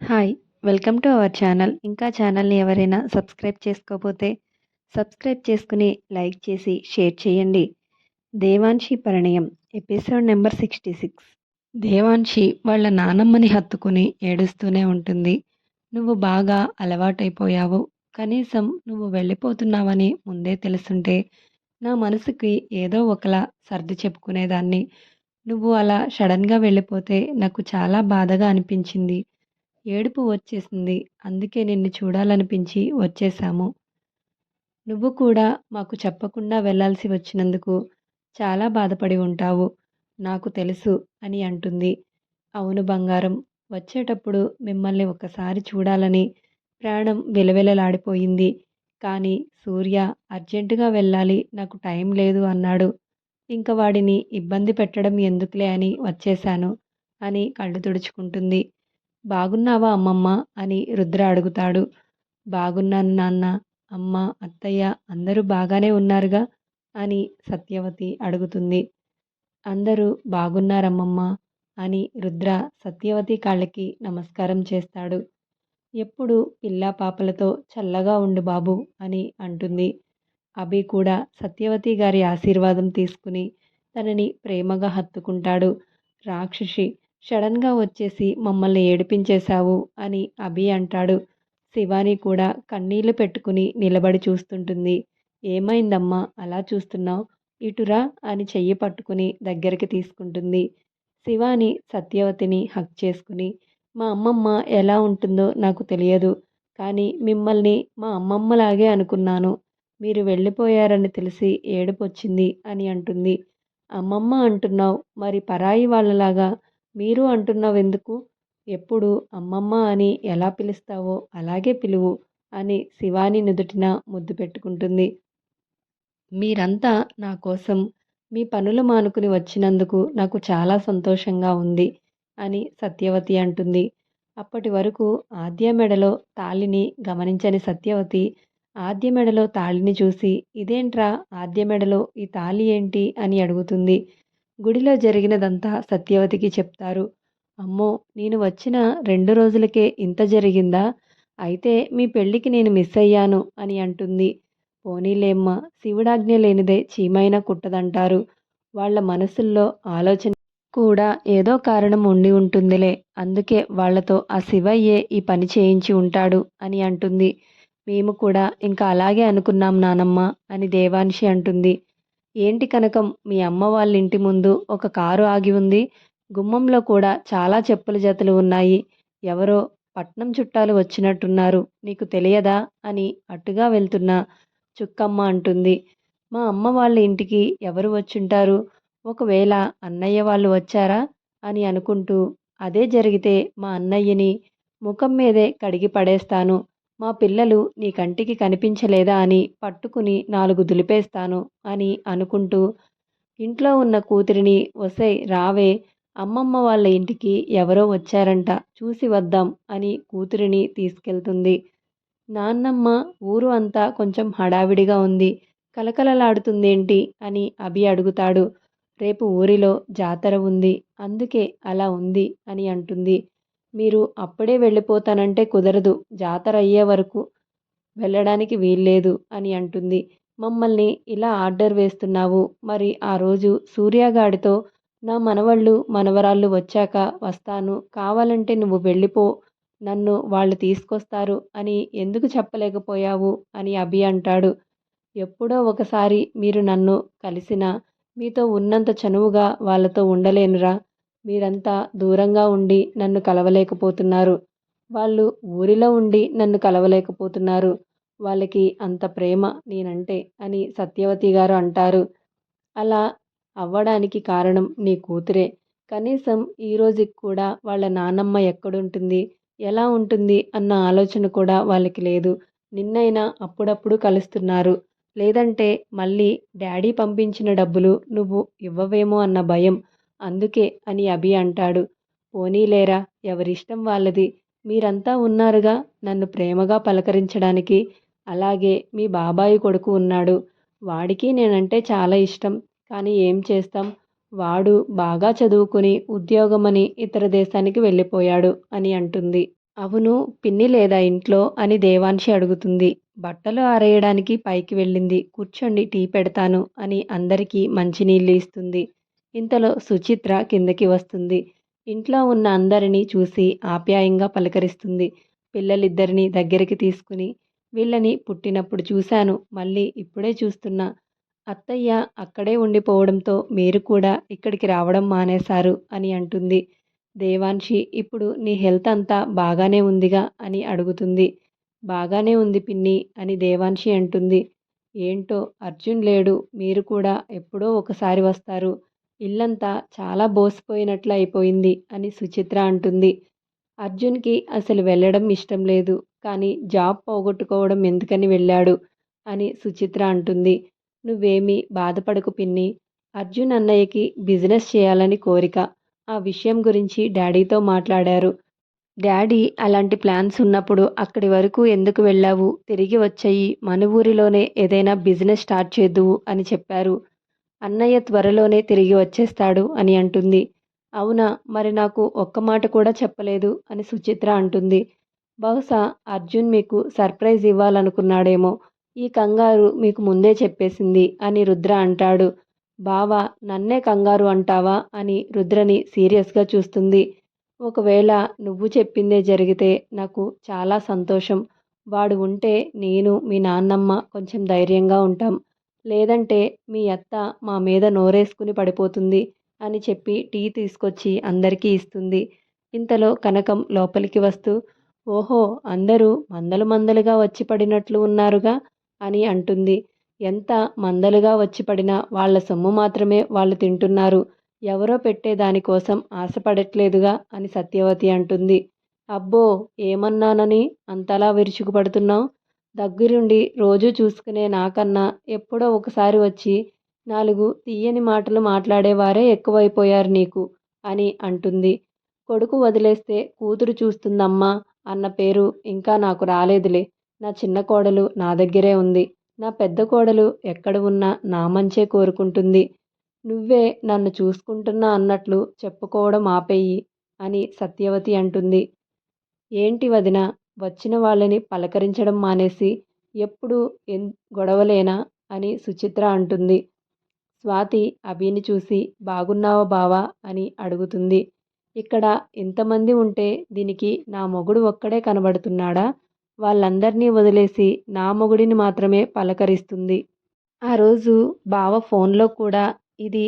Hi welcome to our channel ఇంకా ఛానల్ని ఎవరైనా సబ్స్క్రైబ్ చేసుకోకపోతే సబ్స్క్రైబ్ చేసుకుని లైక్ చేసి షేర్ చేయండి. Devanshi Parinayam episode number sixty six Devanshi వాళ్ళ నానమ్మని హత్తుకుని ఏడుస్తూనే ఉంటుంది. నువ్వు బాగా అలవాటైపోయావు. కనీసం నువ్వు వెళ్ళిపోతున్నావని ముందే తెలుసుంటే నా మనసుకి ఏదో ఒకలా సర్ది చెప్పుకునేదాన్ని. నువ్వు అలా సడన్గా వెళ్ళిపోతే నాకు చాలా బాధగా అనిపించింది. ఏడుపు వచ్చేసింది. అందుకే నిన్ను చూడాలనిపించి వచ్చేశాము. నువ్వు కూడా మాకు చెప్పకుండా వెళ్ళాల్సి వచ్చినందుకు చాలా బాధపడి ఉంటావు. నాకు తెలుసు అని అంటుంది. అవును బంగారం వచ్చేటప్పుడు మిమ్మల్ని ఒకసారి చూడాలని ప్రాణం విలవిలలాడిపోయింది. కానీ సూర్య అర్జెంటుగా వెళ్ళాలి నాకు టైం లేదు అన్నాడు. ఇంక వాడిని ఇబ్బంది పెట్టడం ఎందుకులే అని వచ్చేశాను అని కళ్ళు తుడుచుకుంటుంది. బాగున్నావా అమ్మమ్మ? అని రుద్ర అడుగుతాడు. బాగున్నాను నాన్న. అమ్మ అత్తయ్య అందరూ బాగానే ఉన్నారుగా? అని సత్యవతి అడుగుతుంది. అందరూ బాగున్నారమ్మమ్మ అని రుద్ర సత్యవతి కాళ్ళకి నమస్కారం చేస్తాడు. ఎప్పుడు పిల్లా పాపలతో చల్లగా ఉండు బాబు అని అంటుంది. అభి కూడా సత్యవతి గారి ఆశీర్వాదం తీసుకుని తనని ప్రేమగా హత్తుకుంటాడు. రాక్షసి సడన్గా వచ్చేసి మమ్మల్ని ఏడిపించేశావు అని అభి అంటాడు. శివాని కూడా కన్నీళ్ళు పెట్టుకుని నిలబడి చూస్తుంటుంది. ఏమైందమ్మా? అలా చూస్తున్నావు? ఇటురా అని చెయ్యి పట్టుకుని దగ్గరికి తీసుకుంటుంది. శివాని సత్యవతిని హక్ చేసుకుని మా అమ్మమ్మ ఎలా ఉంటుందో నాకు తెలియదు కానీ మిమ్మల్ని మా అమ్మమ్మలాగే అనుకున్నాను. మీరు వెళ్ళిపోయారని తెలిసి ఏడుపొచ్చింది అని అంటుంది. అమ్మమ్మ అంటున్నావు మరి పరాయి వాళ్ళలాగా మీరు అంటున్నావెందుకు? ఎప్పుడు అమ్మమ్మ అని ఎలా పిలుస్తావో అలాగే పిలువు అని శివాని నుదుటిన ముద్దు పెట్టుకుంటుంది. మీరంతా నా కోసం మీ పనులు మానుకుని వచ్చినందుకు నాకు చాలా సంతోషంగా ఉంది అని సత్యవతి అంటుంది. అప్పటి వరకు ఆద్య మెడలో తాళిని గమనించని సత్యవతి ఆద్య మెడలో తాళిని చూసి ఇదేంట్రా ఆద్య మెడలో ఈ తాళి ఏంటి? అని అడుగుతుంది. గుడిలో జరిగినదంతా సత్యవతికి చెప్తారు. అమ్మో నేను వచ్చిన రెండు రోజులకే ఇంత జరిగిందా? అయితే మీ పెళ్ళికి నేను మిస్ అయ్యాను అని అంటుంది. పోనీలేమ్మ శివుడాజ్ఞ లేనిదే చీమైన కుట్టదంటారు. వాళ్ళ మనసుల్లో ఆలోచన కూడా ఏదో కారణం ఉండి ఉంటుందిలే. అందుకే వాళ్ళతో ఆ శివయ్యే ఈ పని చేయించి ఉంటాడు అని అంటుంది. మేము కూడా ఇంకా అలాగే అనుకున్నాం నానమ్మ అని దేవాన్షి అంటుంది. ఏంటి కనకం? మీ అమ్మ వాళ్ళ ఇంటి ముందు ఒక కారు ఆగి ఉంది. గుమ్మంలో కూడా చాలా చెప్పుల జతలు ఉన్నాయి. ఎవరో పట్నం చుట్టాలు వచ్చినట్టున్నారు. నీకు తెలియదా? అని అటుగా వెళ్తున్న చుక్కమ్మ అంటుంది. మా అమ్మ వాళ్ళ ఇంటికి ఎవరు వచ్చుంటారు? ఒకవేళ అన్నయ్య వాళ్ళు వచ్చారా? అని అనుకుంటూ అదే జరిగితే మా అన్నయ్యని ముఖం మీదే కడిగి పడేస్తాను. మా పిల్లలు నీ కంటికి కనిపించలేదా అని పట్టుకుని నాలుగు దులిపేస్తాను అని అనుకుంటూ ఇంట్లో ఉన్న కూతురిని వసై రావే అమ్మమ్మ వాళ్ళ ఇంటికి ఎవరో వచ్చారంట చూసి వద్దాం అని కూతురిని తీసుకెళ్తుంది. నాన్నమ్మ ఊరు అంతా కొంచెం హడావిడిగా ఉంది కలకలలాడుతుందేంటి? అని అభి అడుగుతాడు. రేపు ఊరిలో జాతర ఉంది అందుకే అలా ఉంది అని అంటుంది. మీరు అప్పుడే వెళ్ళిపోతానంటే కుదరదు. జాతర అయ్యే వరకు వెళ్ళడానికి వీల్లేదు అని అంటుంది. మమ్మల్ని ఇలా ఆర్డర్ వేస్తున్నావు. మరి ఆ రోజు సూర్యగాడితో నా మనవళ్ళు మనవరాళ్ళు వచ్చాక వస్తాను. కావాలంటే నువ్వు వెళ్ళిపో. నన్ను వాళ్ళు తీసుకొస్తారు అని ఎందుకు చెప్పలేకపోయావు అని అభి అంటాడు. ఎప్పుడో ఒకసారి మీరు నన్ను కలిసినా మీతో ఉన్నంత చనువుగా వాళ్ళతో ఉండలేనురా. మీరంతా దూరంగా ఉండి నన్ను కలవలేకపోతున్నారు. వాళ్ళు ఊరిలో ఉండి నన్ను కలవలేకపోతున్నారు. వాళ్ళకి అంత ప్రేమ నేనంటే అని సత్యవతి గారు అంటారు. అలా అవ్వడానికి కారణం నీ కూతురే. కనీసం ఈ రోజుకి కూడా వాళ్ళ నానమ్మ ఎక్కడుంటుంది ఎలా ఉంటుంది అన్న ఆలోచన కూడా వాళ్ళకి లేదు. నిన్నైనా అప్పుడప్పుడు కలుస్తున్నారు. లేదంటే మళ్ళీ డాడీ పంపించిన డబ్బులు నువ్వు ఇవ్వవేమో అన్న భయం అందుకే అని అభి అంటాడు. పోనీలేరా ఎవరిష్టం వాళ్ళది. మీరంతా ఉన్నారుగా నన్ను ప్రేమగా పలకరించడానికి. అలాగే మీ బాబాయి కొడుకు ఉన్నాడు. వాడికి నేనంటే చాలా ఇష్టం. కానీ ఏం చేస్తాం? వాడు బాగా చదువుకుని ఉద్యోగమని ఇతర దేశానికి వెళ్ళిపోయాడు అని అంటుంది. అవును పిన్ని లేదా ఇంట్లో? అని దేవాన్షి అడుగుతుంది. బట్టలు ఆరేయడానికి పైకి వెళ్ళింది. కూర్చోండి టీ పెడతాను అని అందరికీ మంచినీళ్ళు ఇస్తుంది. ఇంతలో సుచిత్ర కిందకి వస్తుంది. ఇంట్లో ఉన్న అందరినీ చూసి ఆప్యాయంగా పలకరిస్తుంది. పిల్లలిద్దరినీ దగ్గరికి తీసుకుని వీళ్ళని పుట్టినప్పుడు చూశాను మళ్ళీ ఇప్పుడే చూస్తున్నా. అత్తయ్య అక్కడే ఉండిపోవడంతో మీరు కూడా ఇక్కడికి రావడం మానేశారు అని అంటుంది. దేవాన్షి ఇప్పుడు నీ హెల్త్ అంతా బాగానే ఉందిగా అని అడుగుతుంది. బాగానే ఉంది పిన్ని అని దేవాన్షి అంటుంది. ఏంటో అర్జున్ లేడు మీరు కూడా ఎప్పుడో ఒకసారి వస్తారు. ఇల్లంతా చాలా బోసిపోయినట్లు అయిపోయింది అని సుచిత్ర అంటుంది. అర్జున్కి అసలు వెళ్ళడం ఇష్టం లేదు కానీ జాబ్ పోగొట్టుకోవడం ఎందుకని వెళ్ళాడు అని సుచిత్ర అంటుంది. నువ్వేమీ బాధపడకు పిన్ని అర్జున్ అన్నయ్యకి బిజినెస్ చేయాలని కోరిక. ఆ విషయం గురించి డాడీతో మాట్లాడారు. డాడీ అలాంటి ప్లాన్స్ ఉన్నప్పుడు అక్కడి వరకు ఎందుకు వెళ్ళావు? తిరిగి వచ్చాయి మన ఊరిలోనే ఏదైనా బిజినెస్ స్టార్ట్ చేద్దువు అని చెప్పారు. అన్నయ్య త్వరలోనే తిరిగి వచ్చేస్తాడు అని అంటుంది. అవునా మరి నాకు ఒక్క మాట కూడా చెప్పలేదు అని సుచిత్ర అంటుంది. బహుశా అర్జున్ మీకు సర్ప్రైజ్ ఇవ్వాలనుకున్నాడేమో. ఈ కంగారు మీకు ముందే చెప్పేసింది అని రుద్ర అంటాడు. బావా నన్నే కంగారు అంటావా అని రుద్రని సీరియస్గా చూస్తుంది. ఒకవేళ నువ్వు చెప్పిందే జరిగితే నాకు చాలా సంతోషం. వాడు ఉంటే నేను మీ నాన్నమ్మ కొంచెం ధైర్యంగా ఉంటాం. లేదంటే మీ అత్త మా మీద నోరేసుకుని పడిపోతుంది అని చెప్పి టీ తీసుకొచ్చి అందరికీ ఇస్తుంది. ఇంతలో కనకం లోపలికి వస్తూ ఓహో అందరూ మందలు మందలుగా వచ్చి పడినట్లు ఉన్నారుగా? అని అంటుంది. ఎంత మందలుగా వచ్చి పడినా వాళ్ళ సొమ్ము మాత్రమే వాళ్ళు తింటున్నారు. ఎవరో పెట్టే దానికోసం ఆశపడట్లేదుగా? అని సత్యవతి అంటుంది. అబ్బో ఏమన్నానని అంతలా విరుచుకుపడుతున్నావు? దగ్గరుండి రోజు చూసుకునే నాకన్నా ఎప్పుడో ఒకసారి వచ్చి నాలుగు తీయని మాటలు మాట్లాడేవారే ఎక్కువైపోయారు నీకు? అని అంటుంది. కొడుకు వదిలేస్తే కూతురు చూస్తుందమ్మా అన్న పేరు ఇంకా నాకు రాలేదులే. నా చిన్న కోడలు నా దగ్గరే ఉంది. నా పెద్ద కోడలు ఎక్కడ ఉన్నా నా మంచే కోరుకుంటుంది. నువ్వే నన్ను చూసుకుంటున్నా అన్నట్లు చెప్పుకోవడం ఆపేయి అని సత్యవతి అంటుంది. ఏంటి వదిన వచ్చిన వాళ్ళని పలకరించడం మానేసి ఎప్పుడు ఎన్ గొడవలేనా? అని సుచిత్ర అంటుంది. స్వాతి అభిని చూసి బాగున్నావా బావా? అని అడుగుతుంది. ఇక్కడ ఇంతమంది ఉంటే దీనికి నా మొగుడు ఒక్కడే కనబడుతున్నాడా? వాళ్ళందరినీ వదిలేసి నా మొగుడిని మాత్రమే పలకరిస్తుంది. ఆ రోజు బావ ఫోన్లో కూడా ఇది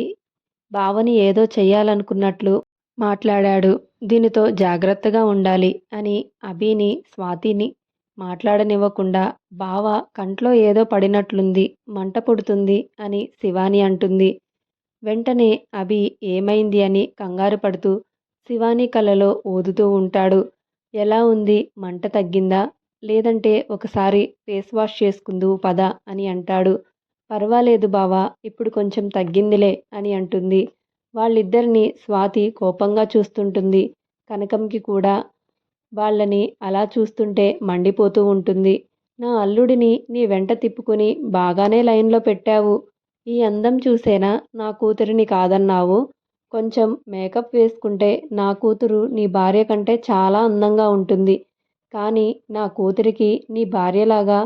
బావని ఏదో చేయాలనుకున్నట్లు మాట్లాడాడు. దీనితో జాగ్రత్తగా ఉండాలి అని అభిని స్వాతిని మాట్లాడనివ్వకుండా బావ కంట్లో ఏదో పడినట్లుంది మంట పుడుతుంది అని శివాని అంటుంది. వెంటనే అభి ఏమైంది అని కంగారు పడుతూ శివాని కలలో ఊదుతూ ఉంటాడు. ఎలా ఉంది? మంట తగ్గిందా? లేదంటే ఒకసారి ఫేస్ వాష్ చేసుకుందువు పద అని అంటాడు. పర్వాలేదు బావా ఇప్పుడు కొంచెం తగ్గిందిలే అని అంటుంది. వాళ్ళిద్దరిని స్వాతి కోపంగా చూస్తుంటుంది. కనకంకి కూడా వాళ్ళని అలా చూస్తుంటే మండిపోతూ ఉంటుంది. నా అల్లుడిని నీ వెంట తిప్పుకుని బాగానే లైన్లో పెట్టావు. ఈ అందం చూసేనా? నా కూతురిని కాదన్నావు. కొంచెం మేకప్ వేసుకుంటే నా కూతురు నీ భార్య కంటే చాలా అందంగా ఉంటుంది. కానీ నా కూతురికి నీ భార్యలాగా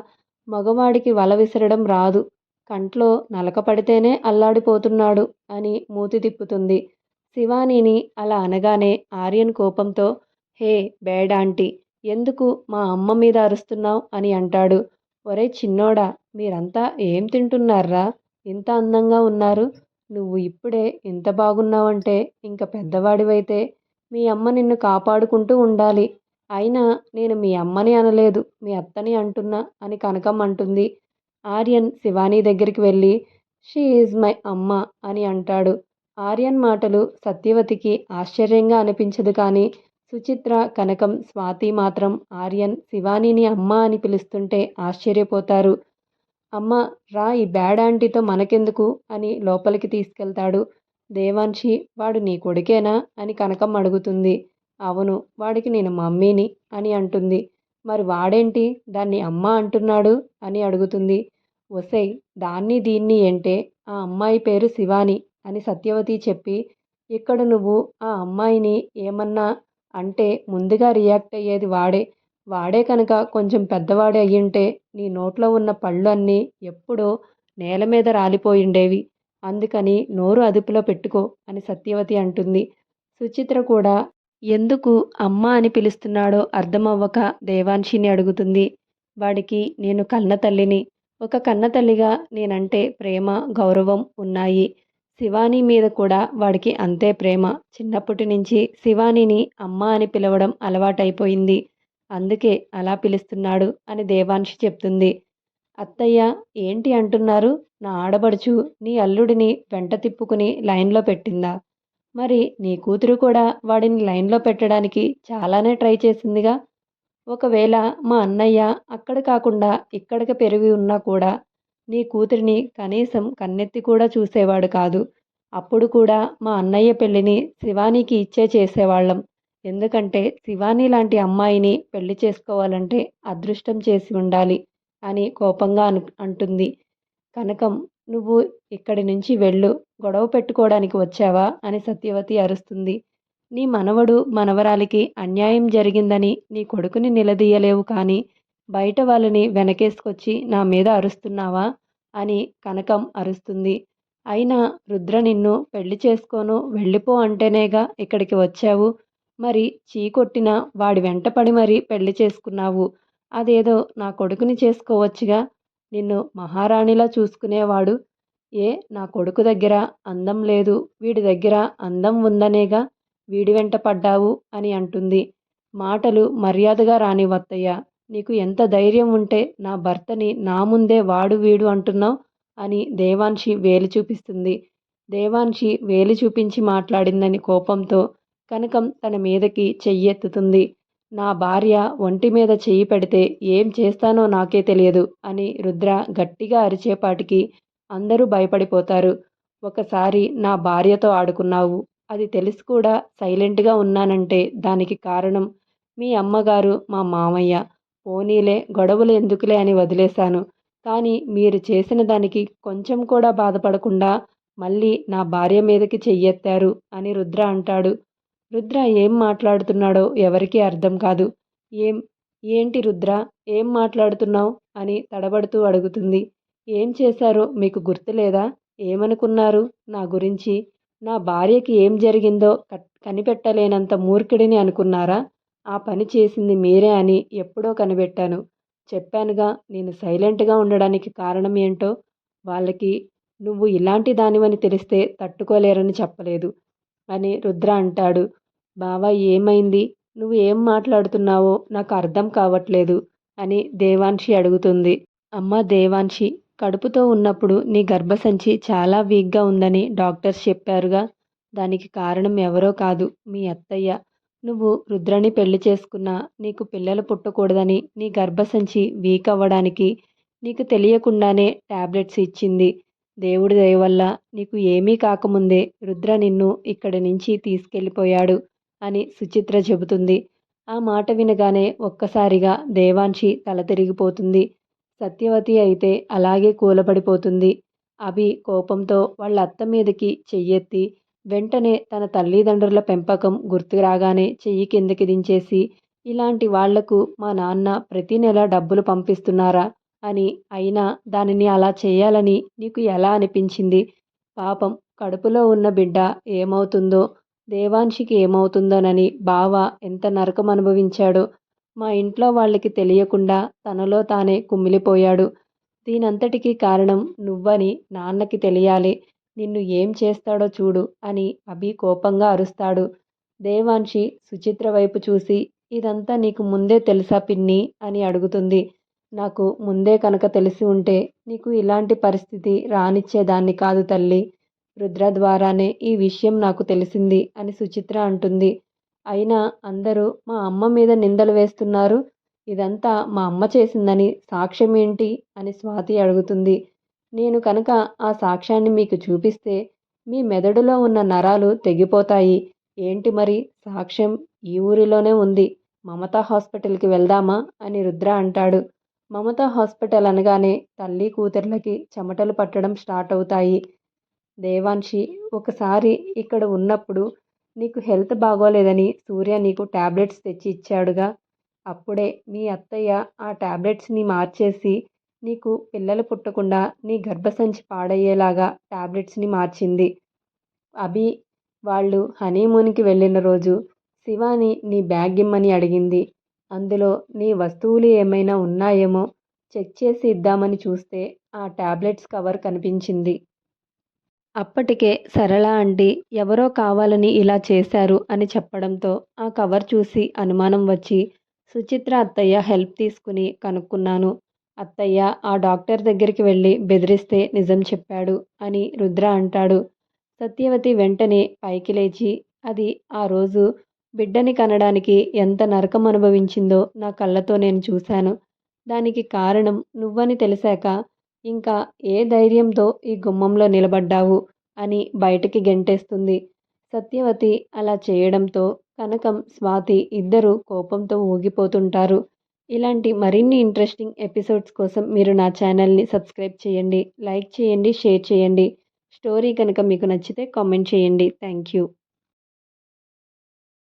మగవాడికి వల విసరడం రాదు. కంట్లో నలక పడితేనే అల్లాడిపోతున్నాడు అని మూతి తిప్పుతుంది. శివానీని అలా అనగానే ఆర్యన్ కోపంతో హే బ్యాడ్ ఆంటీ ఎందుకు మా అమ్మ మీద అరుస్తున్నావు? అని అంటాడు. ఒరే చిన్నోడా మీరంతా ఏం తింటున్నారా ఇంత అందంగా ఉన్నారు. నువ్వు ఇప్పుడే ఇంత బాగున్నావంటే ఇంక పెద్దవాడివైతే మీ అమ్మ నిన్ను కాపాడుకుంటూ ఉండాలి. అయినా నేను మీ అమ్మని అనలేదు మీ అత్తని అంటున్నా అని కనకం అంటుంది. ఆర్యన్ శివానీ దగ్గరికి వెళ్ళి షీ ఈజ్ మై అమ్మ అని అంటాడు. ఆర్యన్ మాటలు సత్యవతికి ఆశ్చర్యంగా అనిపించదు కానీ సుచిత్ర కనకం స్వాతి మాత్రం ఆర్యన్ శివానీని అమ్మ అని పిలుస్తుంటే ఆశ్చర్యపోతారు. అమ్మ రా ఈ బ్యాడ్ ఆంటీతో మనకెందుకు? అని లోపలికి తీసుకెళ్తాడు. దేవాన్షి వాడు నీ కొడుకేనా? అని కనకం అడుగుతుంది. అవును వాడికి నేను మమ్మీని అని అంటుంది. మరి వాడేంటి? దాన్ని అమ్మ అంటున్నాడు అని అడుగుతుంది. ఒసై దాన్ని దీన్ని ఏంటే ఆ అమ్మాయి పేరు శివాని అని సత్యవతి చెప్పి ఇక్కడ నువ్వు ఆ అమ్మాయిని ఏమన్నా అంటే ముందుగా రియాక్ట్ అయ్యేది వాడే వాడే కనుక కొంచెం పెద్దవాడే అయ్యుంటే నీ నోట్లో ఉన్న పళ్ళు అన్నీ ఎప్పుడో నేల మీద రాలిపోయిండేవి. అందుకని నోరు అదుపులో పెట్టుకో అని సత్యవతి అంటుంది. సుచిత్ర కూడా ఎందుకు అమ్మ అని పిలుస్తున్నాడో అర్థమవ్వక దేవాన్షిని అడుగుతుంది. వాడికి నేను కన్న తల్లిని ఒక కన్న తల్లిగా నేనంటే ప్రేమ గౌరవం ఉన్నాయి. శివాని మీద కూడా వాడికి అంతే ప్రేమ. చిన్నప్పటి నుంచి శివానీని అమ్మ అని పిలవడం అలవాటైపోయింది. అందుకే అలా పిలుస్తున్నాడు అని దేవాన్షి చెప్తుంది. అత్తయ్య ఏంటి అంటున్నారు? నా ఆడబడుచు నీ అల్లుడిని వెంట తిప్పుకుని లైన్లో పెట్టిందా? మరి నీ కూతురు కూడా వాడిని లైన్లో పెట్టడానికి చాలానే ట్రై చేసిందిగా. ఒకవేళ మా అన్నయ్య అక్కడ కాకుండా ఇక్కడికి పెరిగి ఉన్నా కూడా నీ కూతురిని కనీసం కన్నెత్తి కూడా చూసేవాడు కాదు. అప్పుడు కూడా మా అన్నయ్య పెళ్ళిని శివానీకి ఇచ్చే చేసేవాళ్ళం. ఎందుకంటే శివాని లాంటి అమ్మాయిని పెళ్ళి చేసుకోవాలంటే అదృష్టం చేసి ఉండాలి అని కోపంగా అను అంటుంది. కనకం నువ్వు ఇక్కడి నుంచి వెళ్ళు గొడవ పెట్టుకోవడానికి వచ్చావా అని సత్యవతి అరుస్తుంది. నీ మనవడు మనవరాలికి అన్యాయం జరిగిందని నీ కొడుకుని నిలదీయలేవు కానీ బయట వాళ్ళని వెనకేసుకొచ్చి నా మీద అరుస్తున్నావా? అని కనకం అరుస్తుంది. అయినా రుద్ర నిన్ను పెళ్ళి చేసుకోను వెళ్ళిపో అంటేనేగా ఇక్కడికి వచ్చావు. మరి చీకొట్టిన వాడి వెంటపడి మరీ పెళ్ళి చేసుకున్నావు. అదేదో నా కొడుకుని చేసుకోవచ్చుగా. నిన్ను మహారాణిలా చూసుకునేవాడు. ఏ నా కొడుకు దగ్గర అందం లేదు. వీడి దగ్గర అందం ఉందనేగా వీడి వెంట పడ్డావు అని అంటుంది. మాటలు మర్యాదగా రానివత్తయ్య నీకు ఎంత ధైర్యం ఉంటే నా భర్తని నా ముందే వాడు వీడు అంటున్నావు అని దేవాన్షి వేలు చూపిస్తుంది. దేవాన్షి వేలు చూపించి మాట్లాడిందని కోపంతో కనకం తన మీదకి చెయ్యెత్తుతుంది. నా భార్య ఒంటి మీద చెయ్యి పెడితే ఏం చేస్తానో నాకే తెలియదు అని రుద్ర గట్టిగా అరిచేపాటికి అందరూ భయపడిపోతారు. ఒకసారి నా భార్యతో ఆడుకున్నావు అది తెలిసి కూడా సైలెంట్గా ఉన్నానంటే దానికి కారణం మీ అమ్మగారు మా మామయ్య. పోనీలే గొడవలు ఎందుకులే అని వదిలేశాను. కానీ మీరు చేసిన దానికి కొంచెం కూడా బాధపడకుండా మళ్ళీ నా భార్య మీదకి చెయ్యెత్తారు అని రుద్ర అంటాడు. రుద్ర ఏం మాట్లాడుతున్నాడో ఎవరికీ అర్థం కాదు. ఏం ఏంటి రుద్ర ఏం మాట్లాడుతున్నావు అని తడబడుతూ అడుగుతుంది. ఏం చేశారో మీకు గుర్తులేదా? ఏమనుకున్నారు నా గురించి? నా భార్యకి ఏం జరిగిందో కనిపెట్టలేనంత మూర్ఖుడిని అనుకున్నారా? ఆ పని చేసింది మీరే అని ఎప్పుడో కనిపెట్టాను. చెప్పానుగా నేను సైలెంట్గా ఉండడానికి కారణం ఏంటో? వాళ్ళకి నువ్వు ఇలాంటి దానివని తెలిస్తే తట్టుకోలేరని చెప్పలేదు అని రుద్ర అంటాడు. బావా ఏమైంది? నువ్వు ఏం మాట్లాడుతున్నావో నాకు అర్థం కావట్లేదు అని దేవాన్షి అడుగుతుంది. అమ్మ దేవాన్షి కడుపుతో ఉన్నప్పుడు నీ గర్భసంచి చాలా వీక్గా ఉందని డాక్టర్స్ చెప్పారుగా. దానికి కారణం ఎవరో కాదు మీ అత్తయ్య. నువ్వు రుద్రని పెళ్ళి చేసుకున్నా నీకు పిల్లలు పుట్టకూడదని నీ గర్భసంచి వీక్ అవ్వడానికి నీకు తెలియకుండానే టాబ్లెట్స్ ఇచ్చింది. దేవుడి దయవల్ల నీకు ఏమీ కాకముందే రుద్ర నిన్ను ఇక్కడి నుంచి తీసుకెళ్ళిపోయాడు అని సుచిత్ర చెబుతుంది. ఆ మాట వినగానే ఒక్కసారిగా దేవాన్షి తల తిరిగిపోతుంది. సత్యవతి అయితే అలాగే కూలబడిపోతుంది అభి కోపంతో వాళ్ళ అత్త మీదకి చెయ్యెత్తి వెంటనే తన తల్లిదండ్రుల పెంపకం గుర్తు రాగానే చెయ్యి కిందకి దించేసి ఇలాంటి వాళ్ళకు మా నాన్న ప్రతి నెల డబ్బులు పంపిస్తున్నారా అని అయినా దానిని అలా చేయాలని నీకు ఎలా అనిపించింది? పాపం కడుపులో ఉన్న బిడ్డ ఏమవుతుందో దేవాంశికి ఏమవుతుందోనని బావ ఎంత నరకం అనుభవించాడో మా ఇంట్లో వాళ్ళకి తెలియకుండా తనలో తానే కుమిలిపోయాడు. దీనంతటికీ కారణం నువ్వని నాన్నకి తెలియాలి. నిన్ను ఏం చేస్తాడో చూడు అని అభి కోపంగా అరుస్తాడు. దేవాన్షి సుచిత్ర వైపు చూసి ఇదంతా నీకు ముందే తెలుసా పిన్ని? అని అడుగుతుంది. నాకు ముందే కనుక తెలిసి ఉంటే నీకు ఇలాంటి పరిస్థితి రానిచ్చేదాన్ని కాదు తల్లి. రుద్ర ద్వారానే ఈ విషయం నాకు తెలిసింది అని సుచిత్ర అంటుంది. అయినా అందరూ మా అమ్మ మీద నిందలు వేస్తున్నారు. ఇదంతా మా అమ్మ చేసిందని సాక్ష్యం ఏంటి? అని స్వాతి అడుగుతుంది. నేను కనుక ఆ సాక్ష్యాన్ని మీకు చూపిస్తే మీ మెదడులో ఉన్న నరాలు తెగిపోతాయి. ఏంటి మరి? సాక్ష్యం ఈ ఊరిలోనే ఉంది. మమతా హాస్పిటల్కి వెళ్దామా? అని రుద్ర అంటాడు. మమతా హాస్పిటల్ అనగానే తల్లి కూతుర్లకి చెమటలు పట్టడం స్టార్ట్ అవుతాయి. దేవాన్షి ఒకసారి ఇక్కడ ఉన్నప్పుడు నీకు హెల్త్ బాగోలేదని సూర్య నీకు టాబ్లెట్స్ తెచ్చి ఇచ్చాడుగా. అప్పుడే మీ అత్తయ్య ఆ ట్యాబ్లెట్స్ని మార్చేసి నీకు పిల్లలు పుట్టకుండా నీ గర్భసంచి పాడయ్యేలాగా టాబ్లెట్స్ని మార్చింది. అభి వాళ్ళు హనీమూన్కి వెళ్ళిన రోజు శివాని నీ బ్యాగ్ ఇమ్మని అడిగింది. అందులో నీ వస్తువులు ఏమైనా ఉన్నాయేమో చెక్ చేసి ఇద్దామని చూస్తే ఆ ట్యాబ్లెట్స్ కవర్ కనిపించింది. అప్పటికే సరళ అండి ఎవరో కావాలని ఇలా చేశారు అని చెప్పడంతో ఆ కవర్ చూసి అనుమానం వచ్చి సుచిత్ర అత్తయ్య హెల్ప్ తీసుకుని కనుక్కున్నాను. అత్తయ్య ఆ డాక్టర్ దగ్గరికి వెళ్ళి బెదిరిస్తే నిజం చెప్పాడు అని రుద్ర అంటాడు. సత్యవతి వెంటనే పైకి లేచి అది ఆ రోజు బిడ్డని కనడానికి ఎంత నరకం అనుభవించిందో నా కళ్ళతో నేను చూశాను. దానికి కారణం నువ్వని తెలిసాక ఇంకా ఏ ధైర్యంతో ఈ గుమ్మంలో నిలబడ్డావు? అని బయటికి గెంటేస్తుంది. సత్యవతి అలా చేయడంతో కనకం స్వాతి ఇద్దరు కోపంతో ఊగిపోతుంటారు. ఇలాంటి మరిన్ని ఇంట్రెస్టింగ్ ఎపిసోడ్స్ కోసం మీరు నా ఛానల్ని సబ్స్క్రైబ్ చేయండి లైక్ చేయండి షేర్ చేయండి. స్టోరీ కనుక మీకు నచ్చితే కామెంట్ చేయండి. Thank you.